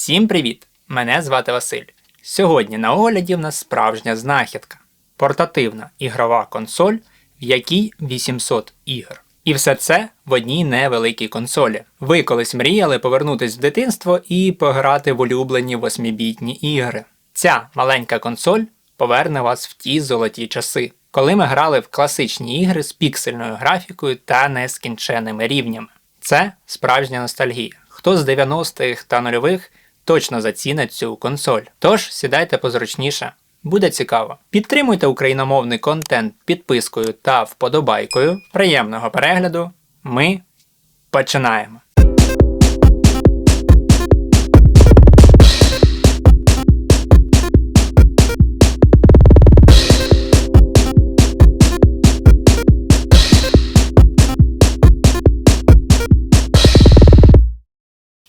Всім привіт! Мене звати Василь. Сьогодні на огляді в нас справжня знахідка. Портативна ігрова консоль, в якій 800 ігор. І все це в одній невеликій консолі. Ви колись мріяли повернутись в дитинство і пограти в улюблені 8-бітні ігри. Ця маленька консоль поверне вас в ті золоті часи, коли ми грали в класичні ігри з піксельною графікою та нескінченими рівнями. Це справжня ностальгія. Хто з 90-х та нульових точно зацінить цю консоль. Тож сідайте позручніше. Буде цікаво. Підтримуйте україномовний контент підпискою та вподобайкою. Приємного перегляду. Ми починаємо.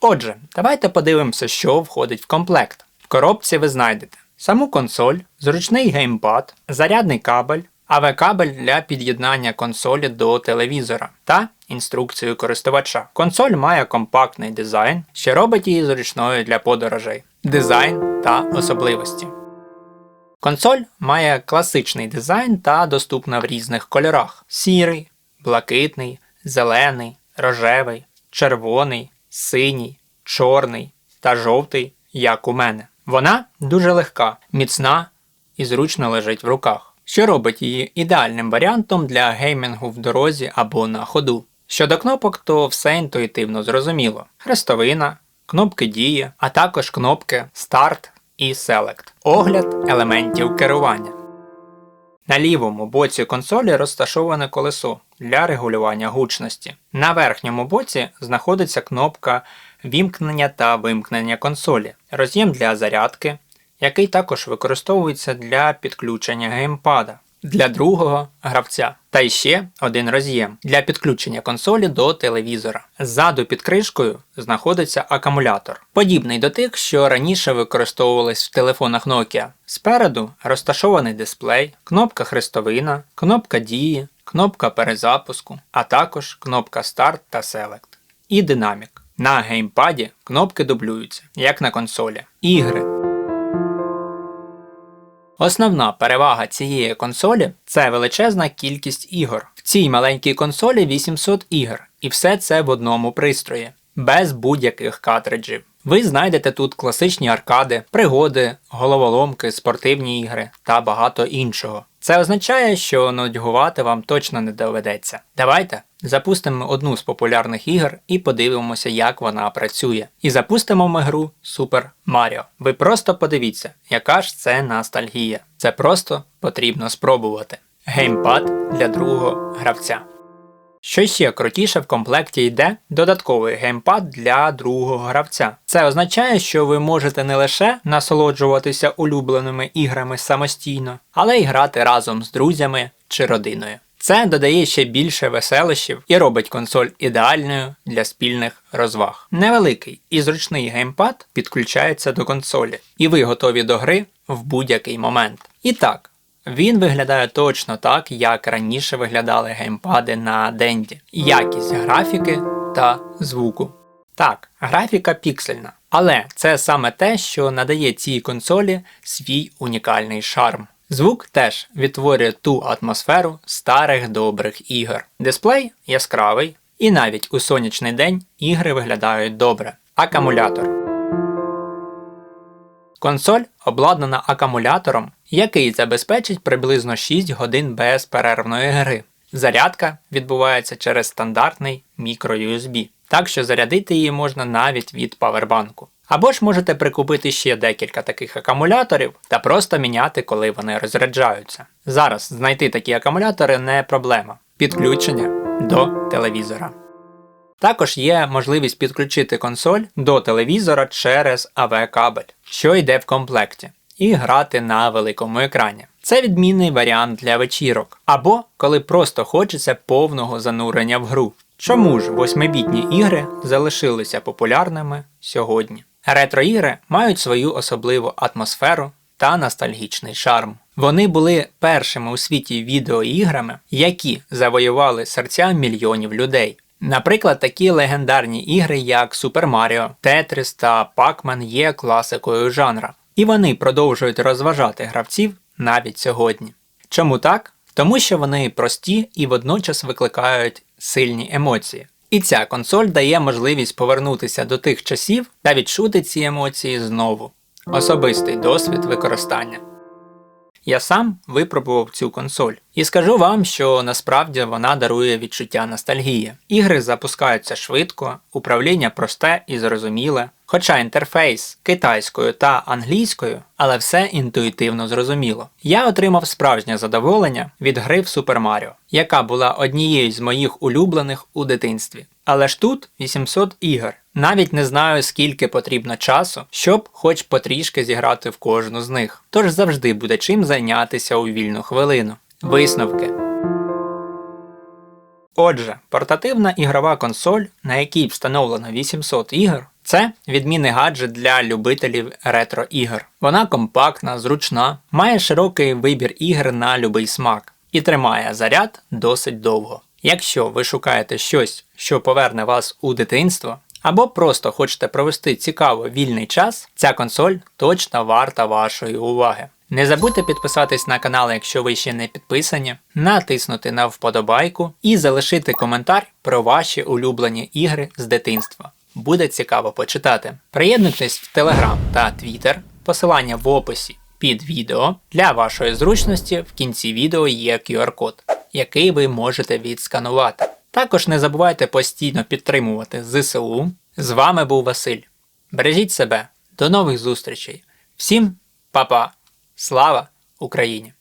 Отже, давайте подивимося, що входить в комплект. В коробці ви знайдете саму консоль, зручний геймпад, зарядний кабель, АВ-кабель для під'єднання консолі до телевізора та інструкцію користувача. Консоль має компактний дизайн, що робить її зручною для подорожей, дизайн та особливості. Консоль має класичний дизайн та доступна в різних кольорах: сірий, блакитний, зелений, рожевий, червоний, синій, чорний та жовтий, як у мене. Вона дуже легка, міцна і зручно лежить в руках, що робить її ідеальним варіантом для геймінгу в дорозі або на ходу. Щодо кнопок, то все інтуїтивно зрозуміло: хрестовина, кнопки дії, а також кнопки Старт і Select, огляд елементів керування. На лівому боці консолі розташоване колесо для регулювання гучності. На верхньому боці знаходиться кнопка вімкнення та вимкнення консолі, роз'єм для зарядки, який також використовується для підключення геймпада. Для другого гравця. Та ще один роз'єм для підключення консолі до телевізора. Ззаду під кришкою знаходиться акумулятор, подібний до тих, що раніше використовувались в телефонах Nokia. Спереду розташований дисплей, кнопка хрестовина, кнопка дії, кнопка перезапуску, а також кнопка Старт та Select. І динамік. На геймпаді кнопки дублюються, як на консолі. Ігри. Основна перевага цієї консолі це величезна кількість ігор. В цій маленькій консолі 800 ігор, і все це в одному пристрої, без будь-яких картриджів. Ви знайдете тут класичні аркади, пригоди, головоломки, спортивні ігри та багато іншого. Це означає, що нудьгувати вам точно не доведеться. Давайте запустимо одну з популярних ігор і подивимося, як вона працює. І запустимо ми гру Super Mario. Ви просто подивіться, яка ж це ностальгія. Це просто потрібно спробувати. Геймпад для другого гравця. Що ще крутіше в комплекті йде додатковий геймпад для другого гравця. Це означає, що ви можете не лише насолоджуватися улюбленими іграми самостійно, але й грати разом з друзями чи родиною. Це додає ще більше веселощів і робить консоль ідеальною для спільних розваг. Невеликий і зручний геймпад підключається до консолі, і ви готові до гри в будь-який момент. І так. Він виглядає точно так, як раніше виглядали геймпади на Денді. Якість графіки та звуку. Так, графіка піксельна, але це саме те, що надає цій консолі свій унікальний шарм. Звук теж відтворює ту атмосферу старих добрих ігор. Дисплей яскравий, і навіть у сонячний день ігри виглядають добре. Акумулятор. Консоль обладнана акумулятором, який забезпечить приблизно 6 годин безперервної гри. Зарядка відбувається через стандартний мікро-USB, так що зарядити її можна навіть від павербанку. Або ж можете прикупити ще декілька таких акумуляторів та просто міняти, коли вони розряджаються. Зараз знайти такі акумулятори не проблема. Підключення до телевізора. Також є можливість підключити консоль до телевізора через AV-кабель, що йде в комплекті, і грати на великому екрані. Це відмінний варіант для вечірок, або коли просто хочеться повного занурення в гру. Чому ж восьмибітні ігри залишилися популярними сьогодні? Ретро-ігри мають свою особливу атмосферу та ностальгічний шарм. Вони були першими у світі відеоіграми, які завоювали серця мільйонів людей. Наприклад, такі легендарні ігри, як Super Mario, Tetris та Pac-Man є класикою жанра, і вони продовжують розважати гравців навіть сьогодні. Чому так? Тому що вони прості і водночас викликають сильні емоції. І ця консоль дає можливість повернутися до тих часів та відчути ці емоції знову. Особистий досвід використання. Я сам випробував цю консоль і скажу вам, що насправді вона дарує відчуття ностальгії. Ігри запускаються швидко, управління просте і зрозуміле, хоча інтерфейс китайською та англійською, але все інтуїтивно зрозуміло. Я отримав справжнє задоволення від гри в Super Mario, яка була однією з моїх улюблених у дитинстві. Але ж тут 800 ігор. Навіть не знаю, скільки потрібно часу, щоб хоч потрішки зіграти в кожну з них. Тож завжди буде чим зайнятися у вільну хвилину. Висновки. Отже, портативна ігрова консоль, на якій встановлено 800 ігор, це відмінний гаджет для любителів ретро-ігор. Вона компактна, зручна, має широкий вибір ігр на любий смак і тримає заряд досить довго. Якщо ви шукаєте щось, що поверне вас у дитинство, або просто хочете провести цікаво вільний час, ця консоль точно варта вашої уваги. Не забудьте підписатись на канал, якщо ви ще не підписані, натиснути на вподобайку і залишити коментар про ваші улюблені ігри з дитинства. Буде цікаво почитати. Приєднуйтесь в Telegram та Twitter, посилання в описі під відео. Для вашої зручності в кінці відео є QR-код, який ви можете відсканувати. Також не забувайте постійно підтримувати ЗСУ. З вами був Василь. Бережіть себе, до нових зустрічей. Всім па-па! Слава Україні!